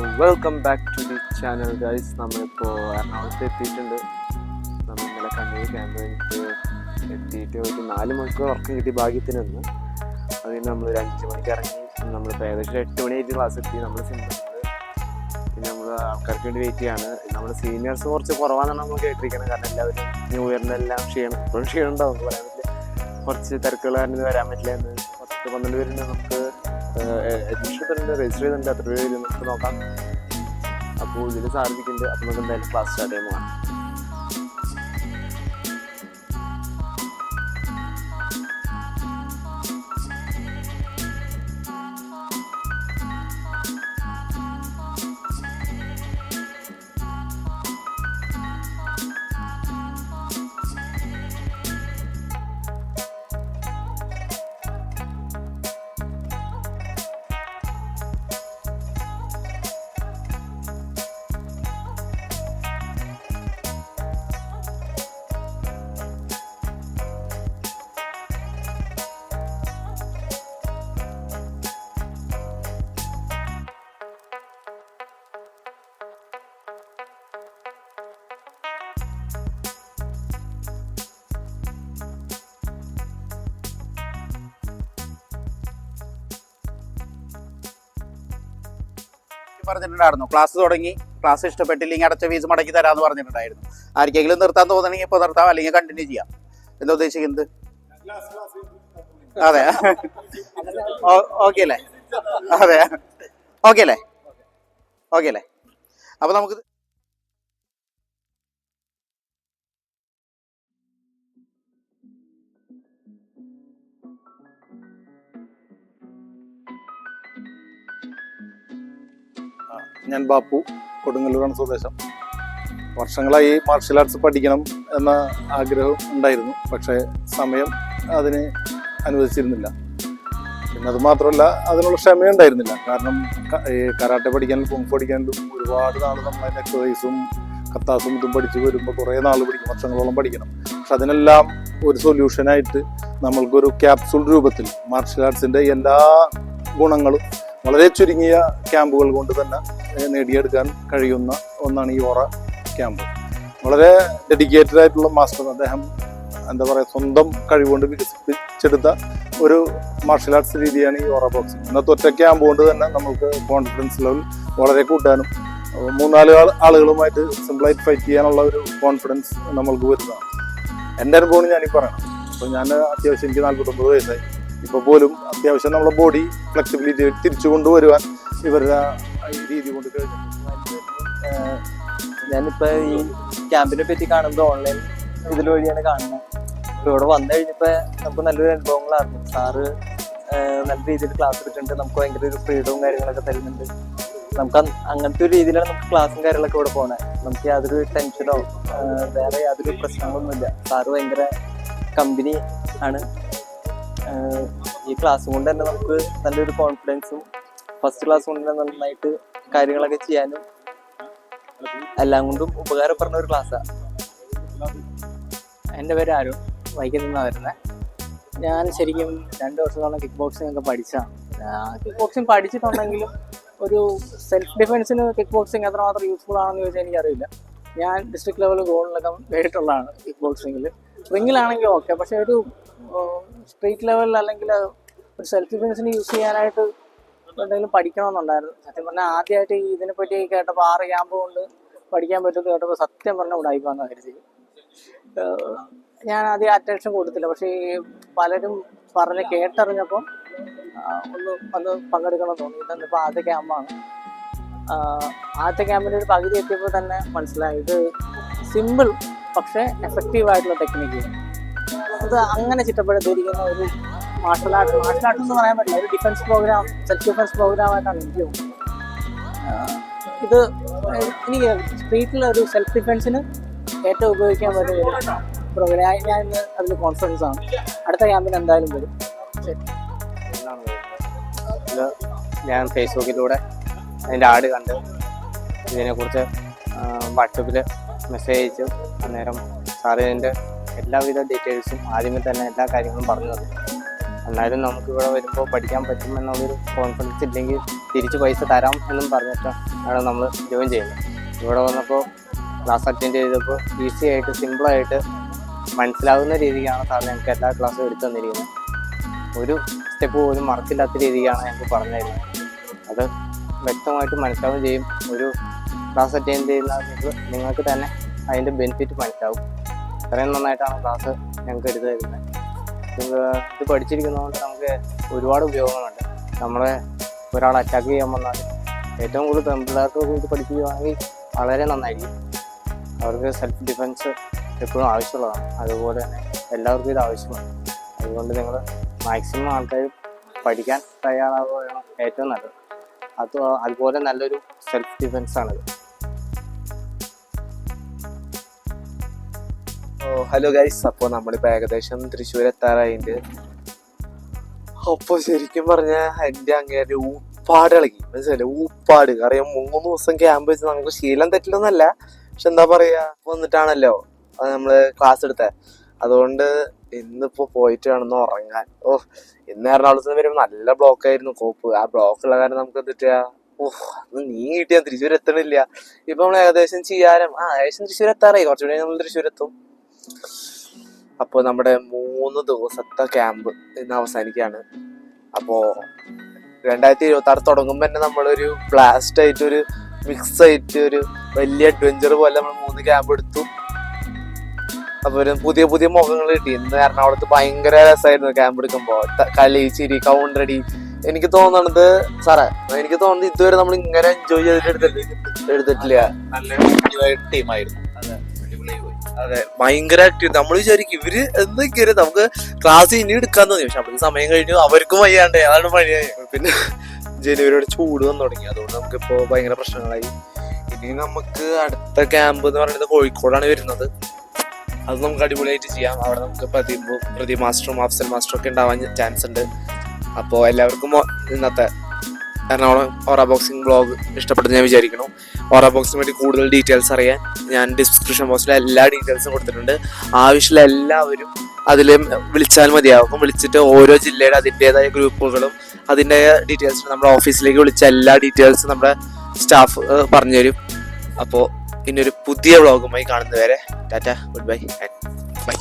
Welcome back to the channel guys നമ്മളിപ്പോൾ എറണാകുളത്ത് എത്തിയിട്ടുണ്ട്. നമ്മൾ ഇന്നലെ കണ്ണൂർ ക്യാമ്പ് കഴിഞ്ഞിട്ട് എത്തിയിട്ട് ഒരു നാല് മണിക്കൂർ ഉറക്കം കിട്ടി ഭാഗ്യത്തിന് നിന്ന് അതിന് നമ്മൾ ഒരു അഞ്ച് മണിക്ക് ഇറങ്ങി. നമ്മളിപ്പോൾ ഏകദേശം എട്ട് മണിയായിട്ട് ക്ലാസ് എത്തി. നമ്മൾ സിമ്പിൾ പിന്നെ നമ്മൾ ആൾക്കാർക്ക് വേണ്ടി വെയിറ്റ് ചെയ്യാണ്. നമ്മൾ സീനിയേഴ്സ് കുറച്ച് കുറവാണെന്നാണ് നമ്മൾ കേട്ടിരിക്കുന്നത് കാരണം എല്ലാവരും ന്യൂ ഇയറിന്റെ എല്ലാം ക്ഷീണം ഇപ്പോഴും ക്ഷീണം ഉണ്ടാവും പറയാൻ പറ്റില്ല. കുറച്ച് തിരക്കുകൾ കാരണം വരാൻ പറ്റില്ല എന്ന്. പത്ത് പന്ത്രണ്ട് പേരുണ്ട് നമുക്ക് അഡ്മിഷൻ എടുത്തിട്ടുണ്ട് രജിസ്റ്റർ ചെയ്തിട്ടുണ്ട്. എത്ര നമുക്ക് നോക്കാം. അപ്പോൾ ഇതിൽ സാധിക്കുന്നുണ്ട്. അപ്പോൾ നമുക്ക് എന്തായാലും ക്ലാസ് സ്റ്റാർട്ട് കാണാം പറഞ്ഞിട്ടുണ്ടായിരുന്നു. ക്ലാസ് തുടങ്ങി. ക്ലാസ് ഇഷ്ടപ്പെട്ടില്ലെങ്കിൽ അടച്ച ഫീസ് മടക്കി തരാമെന്ന് പറഞ്ഞിട്ടുണ്ടായിരുന്നു. ആർക്കെങ്കിലും നിർത്താൻ തോന്നണമെങ്കിൽ ഇപ്പോൾ നിർത്താം അല്ലെങ്കിൽ കണ്ടിന്യൂ ചെയ്യാം. എന്താ ഉദ്ദേശിക്കുന്നത്? അതെ. ഓക്കെ അല്ലേ? അതെ. ഓക്കെ അല്ലേ? ഓക്കെ അല്ലേ? അപ്പൊ നമുക്ക് ഞാൻ ബാപ്പു കൊടുങ്ങല്ലൂരാണ് സ്വദേശം. വർഷങ്ങളായി മാർഷൽ ആർട്സ് പഠിക്കണം എന്ന ആഗ്രഹം ഉണ്ടായിരുന്നു. പക്ഷേ സമയം അതിന് അനുവദിച്ചിരുന്നില്ല. പിന്നെ അത് മാത്രമല്ല അതിനുള്ള ക്ഷമയുണ്ടായിരുന്നില്ല കാരണം കരാട്ടെ പഠിക്കാനും കുമ്പ് പഠിക്കാനും ഒരുപാട് നാൾ നമ്മൾ എക്സസൈസും കത്താസും ഇതും പഠിച്ച് വരുമ്പോൾ കുറേ നാൾ പഠിക്കും വർഷങ്ങളോളം പഠിക്കണം. പക്ഷെ അതിനെല്ലാം ഒരു സൊല്യൂഷനായിട്ട് നമ്മൾക്കൊരു ക്യാപ്സൂൾ രൂപത്തിൽ മാർഷൽ ആർട്സിന്റെ എല്ലാ ഗുണങ്ങളും വളരെ ചുരുങ്ങിയ ക്യാമ്പുകൾ കൊണ്ട് തന്നെ നേടിയെടുക്കാൻ കഴിയുന്ന ഒന്നാണ് ഈ ഓറ ക്യാമ്പ്. വളരെ ഡെഡിക്കേറ്റഡ് ആയിട്ടുള്ള മാസ്റ്റർ അദ്ദേഹം എന്താ പറയുക സ്വന്തം കഴിവുകൊണ്ട് വികസിപ്പിച്ചെടുത്ത ഒരു മാർഷൽ ആർട്സ് രീതിയാണ് ഈ ഓറ ബോക്സിംഗ് ഇന്നത്തെ ഒറ്റ ക്യാമ്പ് കൊണ്ട് തന്നെ നമുക്ക് കോൺഫിഡൻസ് ലെവൽ വളരെ കൂട്ടാനും മൂന്നാൽ ആളുകളുമായിട്ട് സിമ്പിളായിട്ട് ഫൈറ്റ് ചെയ്യാനുള്ള ഒരു കോൺഫിഡൻസ് നമ്മൾക്ക് വരുന്നതാണ്. എന്റെ അനുഭവം ഞാനീ പറയണം. അപ്പോൾ ഞാൻ അത്യാവശ്യം എനിക്ക് നാൽപ്പത്തൊമ്പത് വയസ്സായി. ഇപ്പോൾ പോലും അത്യാവശ്യം നമ്മുടെ ബോഡി ഫ്ലെക്സിബിലിറ്റി തിരിച്ചു കൊണ്ടുവരുവാൻ ഇവരുടെ ഞാനിപ്പോ ഈ ക്യാമ്പിനെ പറ്റി കാണുമ്പോൾ ഓൺലൈൻ ഇതിൽ വഴിയാണ് കാണുന്നത്. അപ്പൊ ഇവിടെ വന്നു കഴിഞ്ഞപ്പോ നമുക്ക് നല്ലൊരു അനുഭവങ്ങളായിരുന്നു. സാറ് നല്ല രീതിയിൽ ക്ലാസ് എടുക്കുന്നുണ്ട് നമുക്ക് ഭയങ്കര ഒരു ഫ്രീഡവും കാര്യങ്ങളൊക്കെ തരുന്നുണ്ട്. നമുക്ക് അങ്ങനത്തെ ഒരു രീതിയിലാണ് നമുക്ക് ക്ലാസ്സും കാര്യങ്ങളൊക്കെ ഇവിടെ പോണേ. നമുക്ക് യാതൊരു ടെൻഷനോ വേറെ യാതൊരു പ്രശ്നങ്ങളൊന്നുമില്ല. സാറ് ഭയങ്കര കമ്പനി ആണ്. ഈ ക്ലാസ് കൊണ്ട് തന്നെ നമുക്ക് നല്ലൊരു കോൺഫിഡൻസും ഫസ്റ്റ് ക്ലാസ് കൊണ്ട് തന്നെ നന്നായിട്ട് കാര്യങ്ങളൊക്കെ ചെയ്യാനും എല്ലാം കൊണ്ടും ഉപകാരപ്പെടുന്ന ഒരു ക്ലാസ്സാണ് എന്റെ പേര് ആരും വൈക്കത്തു നിന്നാണ് വരുന്നത് ഞാൻ ശരിക്കും രണ്ട് വർഷത്തോളം കിക്ക് ബോക്സിംഗ് ഒക്കെ പഠിച്ചാണ് കിക്ക് ബോക്സിംഗ് പഠിച്ചിട്ടുണ്ടെങ്കിലും ഒരു സെൽഫ് ഡിഫെൻസിന് കിക്ക് ബോക്സിംഗ് എത്രമാത്രം യൂസ്ഫുൾ ആണെന്ന് ചോദിച്ചാൽ എനിക്കറിയില്ല. ഞാൻ ഡിസ്ട്രിക്ട് ലെവൽ ഗോളിലൊക്കെ നേരിട്ടുള്ളതാണ് കിക്ക് ബോക്സിങ്ങിൽ റിങ്ങിലാണെങ്കിൽ ഓക്കെ പക്ഷേ ഒരു സ്ട്രീറ്റ് ലെവലിൽ അല്ലെങ്കിൽ ഒരു സെൽഫ് ഡിഫെൻസിന് യൂസ് ചെയ്യാനായിട്ട് എന്തെങ്കിലും പഠിക്കണമെന്നുണ്ടായിരുന്നു. സത്യം പറഞ്ഞാൽ ആദ്യമായിട്ട് ഈ ഇതിനെപ്പറ്റി കേട്ടപ്പോൾ ആറ് ക്യാമ്പ് കൊണ്ട് പഠിക്കാൻ പറ്റും കേട്ടപ്പോൾ സത്യം പറഞ്ഞാൽ ഉടായിപ്പാന്ന് കരുതി. ഞാൻ ആദ്യം അറ്റൻഷൻ കൊടുത്തില്ല. പക്ഷേ ഈ പലരും പറഞ്ഞ് കേട്ടറിഞ്ഞപ്പോൾ ഒന്ന് വന്ന് പങ്കെടുക്കണം തോന്നി. ഇന്നിപ്പോൾ ആദ്യ ക്യാമ്പാണ്. ആദ്യത്തെ ക്യാമ്പിന്റെ ഒരു പകുതി എത്തിയപ്പോൾ തന്നെ മനസ്സിലായി. ഇത് സിമ്പിൾ പക്ഷേ എഫക്റ്റീവ് ആയിട്ടുള്ള ടെക്നിക്ക് അത് അങ്ങനെ ചിട്ടപ്പെടുത്തിയിരിക്കുന്ന ഒരു മാർഷൽ ആർട്ട് മാർഷൽ ആർട്ട് എന്ന് പറയാൻ പറ്റില്ല. ഒരു defence programme self defence programme ആയിട്ടാണ് എനിക്ക് തോന്നുന്നത്. ഇത് എനിക്ക് സ്ട്രീറ്റിൽ ഒരു സെൽഫ് ഡിഫൻസിന് ഏറ്റവും ഉപയോഗിക്കാൻ പറ്റിയ ഒരു പ്രോഗ്രാം ഞാൻ ഇന്ന് അതിൽ കോൺഫിഡൻസ് ആണ്. അടുത്ത ക്യാമ്പിന് എന്തായാലും വരും. ശരി. ഞാൻ ഫേസ്ബുക്കിലൂടെ അതിന്റെ ആട് കണ്ട് ഇതിനെക്കുറിച്ച് വാട്സപ്പിൽ മെസ്സേജ് അയച്ചു അന്നേരം സാറിന്റെ എല്ലാവിധ ഡീറ്റെയിൽസും ആദ്യമേ തന്നെ എല്ലാ കാര്യങ്ങളും പറഞ്ഞു തന്നു. എന്നാലും നമുക്ക് ഇവിടെ വരുമ്പോൾ പഠിക്കാൻ പറ്റുമെന്നുള്ളൊരു കോൺഫിഡൻസ് ഇല്ലെങ്കിൽ തിരിച്ച് പൈസ തരാം എന്നും പറഞ്ഞിട്ടാണ് നമ്മൾ ജോയിൻ ചെയ്യുന്നത്. ഇവിടെ വന്നപ്പോൾ ക്ലാസ് അറ്റൻഡ് ചെയ്തപ്പോൾ ഈസി ആയിട്ട് സിമ്പിളായിട്ട് മനസ്സിലാവുന്ന രീതിക്കാണ് സാർ ഞങ്ങൾക്ക് എല്ലാ ക്ലാസ്സും എടുത്തു തന്നിരിക്കുന്നത്. ഒരു സ്റ്റെപ്പ് പോലും മറക്കില്ലാത്ത രീതിക്കാണ് ഞങ്ങൾക്ക് പറഞ്ഞു തരുന്നത്. അത് വ്യക്തമായിട്ട് മനസ്സിലാവുകയും ചെയ്യും. ഒരു ക്ലാസ് അറ്റൻഡ് ചെയ്യുന്ന നിങ്ങൾക്ക് നിങ്ങൾക്ക് തന്നെ അതിന്റെ ബെനിഫിറ്റ് മനസ്സിലാവും. അത്രയും നന്നായിട്ടാണ് ക്ലാസ് ഞങ്ങൾക്ക് എടുത്തു തരുന്നത്. ഇത് പഠിച്ചിരിക്കുന്നതുകൊണ്ട് നമുക്ക് ഒരുപാട് ഉപയോഗങ്ങളുണ്ട്. നമ്മളെ ഒരാൾ അറ്റാക്ക് ചെയ്യാൻ വന്നാൽ ഏറ്റവും കൂടുതൽ പെൺപിള്ളേർക്ക് ഇത് പഠിക്കുകയാണെങ്കിൽ വളരെ നന്നായിരിക്കും. അവർക്ക് സെൽഫ് ഡിഫെൻസ് എപ്പോഴും ആവശ്യമുള്ളതാണ്. അതുപോലെ തന്നെ എല്ലാവർക്കും ഇത് ആവശ്യമാണ്. അതുകൊണ്ട് നിങ്ങൾ മാക്സിമം ആൾക്കാർ പഠിക്കാൻ തയ്യാറാവുകയാണ് ഏറ്റവും നല്ലത്. അത് അതുപോലെ നല്ലൊരു സെൽഫ് ഡിഫെൻസ് ഹലോ ഗൈസ് അപ്പോൾ നമ്മളിപ്പോൾ ഏകദേശം തൃശ്ശൂർ എത്താറായിട്ട് അപ്പോൾ ശരിക്കും പറഞ്ഞാൽ എന്റെ അങ്ങേരെ ഊപ്പാട് ഇളകി. മനസ്സിലായില്ലേ? ഊപ്പാട്. അറിയാം മൂന്ന് ദിവസം ക്യാമ്പ് വെച്ച് നമുക്ക് ശീലം തെറ്റില്ലെന്നല്ല. പക്ഷെ എന്താ പറയുക വന്നിട്ടാണല്ലോ നമ്മൾ ക്ലാസ് എടുത്തത് അതുകൊണ്ട് ഇന്നിപ്പോൾ പോയിട്ട് വേണമെന്ന് ഉറങ്ങാൻ. ഓ ഇന്ന് എറണാകുളത്ത് വരുമ്പോൾ നല്ല ബ്ലോക്ക് ആയിരുന്നു കോപ്പ്. ആ ബ്ലോക്ക് ഉള്ള കാരണം നമുക്ക് എന്തിട്ടാ ഓഹ് നീ കിട്ടിയാൽ തൃശ്ശൂർ എത്തണില്ല ഇപ്പൊ നമ്മൾ ഏകദേശം ചെയ്യാനും ആ ഏകദേശം തൃശ്ശൂർ എത്താറായി കുറച്ചുകൂടി നമ്മൾ തൃശ്ശൂർ എത്തും അപ്പോൾ നമ്മുടെ മൂന്ന് ദിവസത്തെ ക്യാമ്പ് ഇന്ന് അവസാനിക്കുകയാണ്. അപ്പോൾ രണ്ടായിരത്തി ഇരുപത്തി ആറ് തുടങ്ങുമ്പോൾ തന്നെ നമ്മളൊരു ബ്ലാസ്റ്റ് ആയിട്ട് ഒരു മിക്സ് ആയിട്ട് ഒരു വലിയ അഡ്വഞ്ചർ പോലെ നമ്മൾ മൂന്ന് ക്യാമ്പ് എടുത്തു. അപ്പോൾ ഒരു പുതിയ പുതിയ മുഖങ്ങൾ കിട്ടി. ഇന്ന് എറണാകുളത്ത് ഭയങ്കര രസമായിരുന്നു ക്യാമ്പ് എടുക്കുമ്പോൾ കളി ചിരി കൗണ്ടടി എനിക്ക് തോന്നണത് സാറേ എനിക്ക് തോന്നുന്നത് ഇതുവരെ നമ്മൾ ഇങ്ങനെ എൻജോയ് ചെയ്തിട്ട് എടുത്തിട്ടില്ല. നല്ല ടീമായിരുന്നു അതെ ഭയങ്കര നമ്മൾ വിചാരിക്കും ഇവർ എന്തെങ്കിലും നമുക്ക് ക്ലാസ് ഇനി എടുക്കാന്ന് തോന്നി. പക്ഷെ നമുക്ക് സമയം കഴിഞ്ഞു. അവർക്കും വയ്യാണ്ടേ. അതാണ് പണിയായി പിന്നെ ജനുവരിയുടെ ചൂട് വന്നു തുടങ്ങി. അതുകൊണ്ട് നമുക്ക് നമുക്കിപ്പോ ഭയങ്കര പ്രശ്നങ്ങളായി. ഇനി നമുക്ക് അടുത്ത ക്യാമ്പ് എന്ന് പറയുന്നത് കോഴിക്കോടാണ് വരുന്നത്. അത് നമുക്ക് അടിപൊളിയായിട്ട് ചെയ്യാം. അവിടെ നമുക്ക് പ്രതിഭ പ്രതി മാസ്റ്ററും അഫ്സൽ മാസ്റ്ററും ഒക്കെ ഉണ്ടാവാൻ ചാൻസ് ഉണ്ട്. അപ്പോൾ എല്ലാവർക്കും ഇന്നത്തെ എറണാകുളം ഓറ ബോക്സിംഗ് ബ്ലോഗ് ഇഷ്ടപ്പെട്ടെന്ന് ഞാൻ വിചാരിക്കുന്നു. ഓറ ബോക്സിന് വേണ്ടി കൂടുതൽ ഡീറ്റെയിൽസ് അറിയാൻ ഞാൻ ഡിസ്ക്രിപ്ഷൻ ബോക്സിൽ എല്ലാ ഡീറ്റെയിൽസും കൊടുത്തിട്ടുണ്ട്. ആവശ്യമുള്ള എല്ലാവരും അതിൽ വിളിച്ചാൽ മതിയാകും വിളിച്ചിട്ട് ഓരോ ജില്ലയുടെ അതിന്റെതായ ഗ്രൂപ്പുകളും അതിന്റെ ഡീറ്റെയിൽസ് നമ്മുടെ ഓഫീസിലേക്ക് വിളിച്ച എല്ലാ ഡീറ്റെയിൽസും നമ്മുടെ സ്റ്റാഫ് പറഞ്ഞുതരും. അപ്പോൾ ഇനി ഒരു പുതിയ വ്ളോഗുമായി കാണുന്നവരെ tata good bye and bye